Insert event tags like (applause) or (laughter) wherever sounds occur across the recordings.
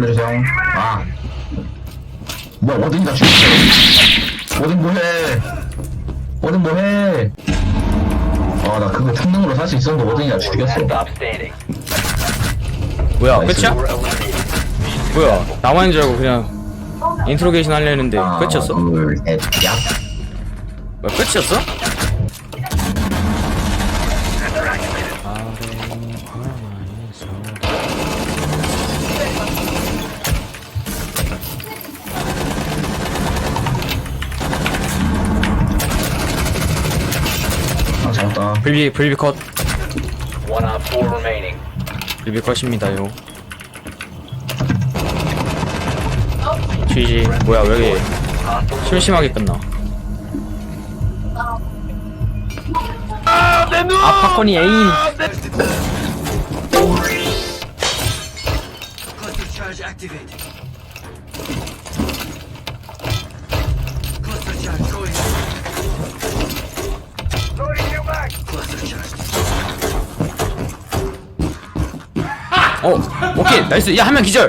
돌려주세요. 아. 뭐야, 워든이 다 죽였어. 워든 뭐해. 워든 뭐해. 아, 나 그거 특능으로 살 수 있었는데 워든이 다 죽였어. Stop standing. 뭐야. 끝이야? 뭐야 나만인 줄 알고 그냥 인트로게이션 하려 했는데 하나, 끝이었어? 둘, 셋, 야. 뭐야 끝이었어? 아, 잘했 다. 불비 불비 컷. One op four remaining. 불비 컷입니다요. GG. 뭐야 왜 이렇게 심심하게 끝나? 아 팝콘이 에임 어 오케이 나이스 야 한 명 기절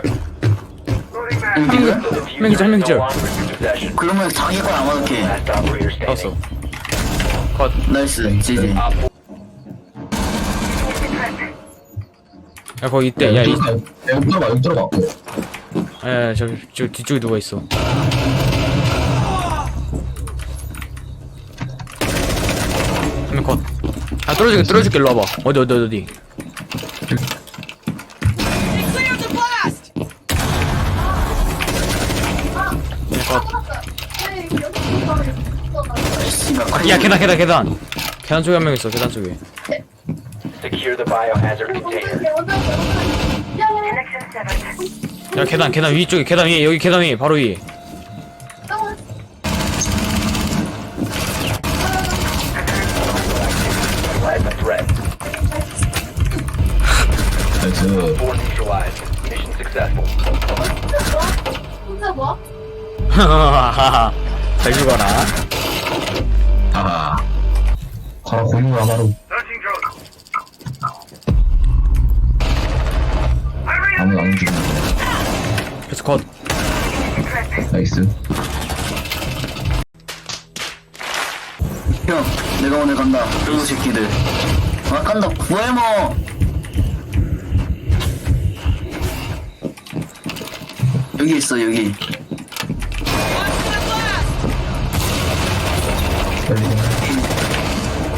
한명 기절 한 명 기절. 그러면 걸안 operator standing. 나왔어 컷 나이스, 지지. 야 거기 있대 야, 이, 여기 들어가, 여기 들어가. 야, 야 저, 저 뒤쪽에 누가 있어 한 명 컷. 아 떨어질게 떨어질게 일로 와봐 어디 어디 어디 야 계단 계단 계단 계단 쪽에 한 명 있어 계단 쪽에 secure the biohazard container. 야 계단 계단 위쪽에 계단 위에 여기 계단 위에 바로 위에 Neutralize the threat. 나이스. Four neutralized. Mission successful. 진짜 뭐? 하하하 (laughs) 잘 죽어라 아. 가라, 고유가 바로. 아무도 안 움직여. 그래서 컷 나이스. 형, 내가 오늘 간다. 이 새끼들. 아, 간다. 구해머. 여기 있어, 여기.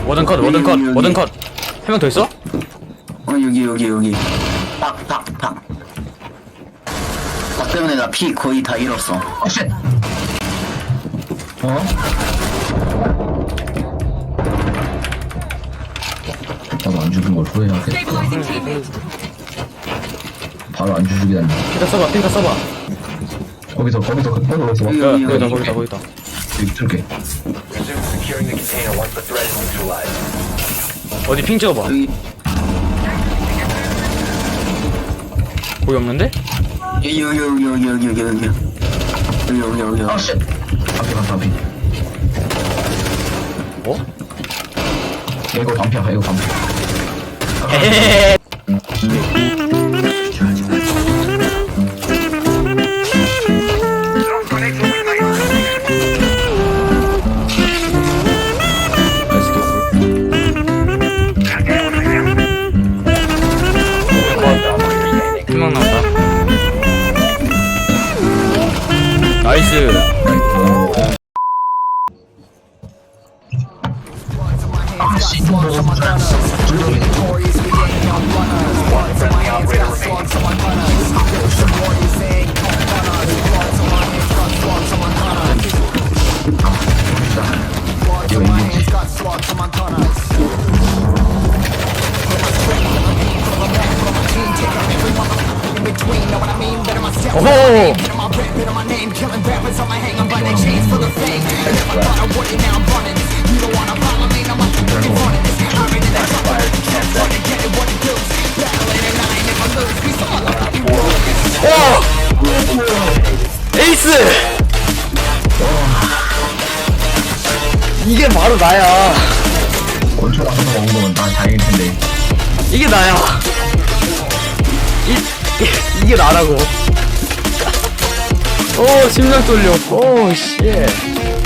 워든 컷 워든 컷 워든 컷 한 명 더 있어? 어, 여기, 여기, 여기. 팍, 팍, 팍. 나 때문에 나 피 거의 다 잃었어. 아, 쉣! 어? 나도 안 죽인 걸 후회하겠다. 바로 안 죽이다니. 피다 써봐 피다 써봐 거기서, 거기서, 그, 거기서, 여기, 야 여기, 거기다 여기. 거기다 거기다 여기 뚫게. Resume securing the container once the threat is neutralized. 어디 핑 찍어봐 여기, 거기 없는데? 여기, 여기, 여기, 여기, 여기, 여기, 여기. 여기, 여기, 여기, 아, 여기. 쉣! 반피, 반피, 반피. 뭐? 야, 이거 반피야, 이거 반피. 에헤헤 나 Oh! 나이스 아, 씨, 이거 먹어. 둘이 Friendly operator remaining. 이거 이기지. 오호 에이스! 이게 바로 나야. 권총 같은 거 먹은 거면 다 다행일 텐데. 이게 나야. 이, 이, 이게 나라고 오 심장 떨려 오 쉣.